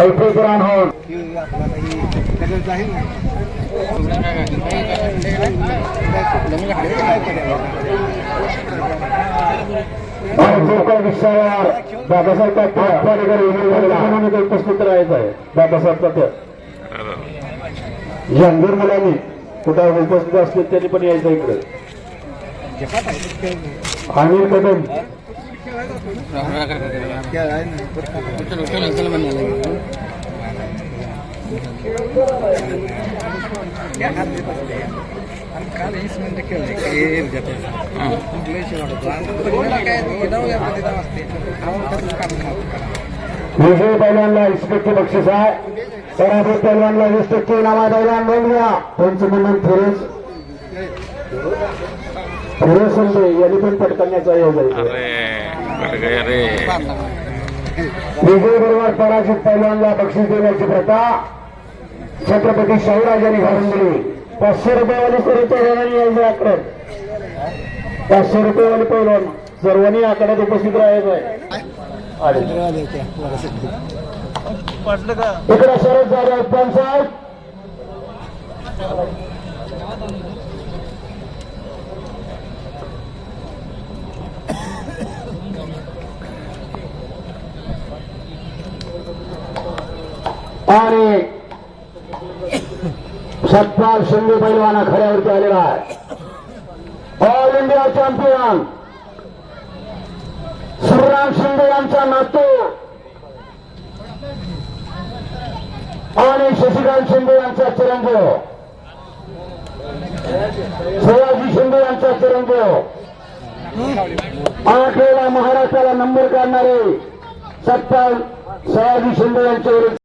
कैफी ग्राम हो आणि जो काही विषयावर बाबासाहेब पाटकर उपस्थित राहायचं आहे. बाबासाहेब पाटील यंगर मुलांनी कुठं उपस्थित असतील त्यांनी पण यायचं इकडे. अनिल कदम. काल विजय पैलवानला वीस टक्के बक्षीस आहे पराभूत पैलवानला वीस टक्के इनाम आहे पैलवान नोंद घ्या पंचमंडल फिरोज फिरोज संजय यांनी पण पटकण्याचा योग आहे अरे कट गया रे विजय बरोबर पराजित पैलवानला बक्षीस देण्याची प्रथा छत्रपती शाहूराजांनी घालून दिली पाचशे रुपयेवाली सर्व पैलवानांनी यायचं आकडत पाचशे रुपयेवाली पैलवान. सर्वांनी आकड्यात उपस्थित राहायचं आहे इकडे शरद जाधव पंचायत आणि सत्पाल शिंदे पैलवाना खऱ्यावरती आलेला आहे all India champion Shivram Shinde यांचा नातू। आणि शशिकांत शिंदे यांचा चिरंजीव सयाजी शिंदे यांचा चिरंजीव आठवेळा महाराष्ट्राला नंबर काढणारे सत्पाल सयाजी शिंदे यांचे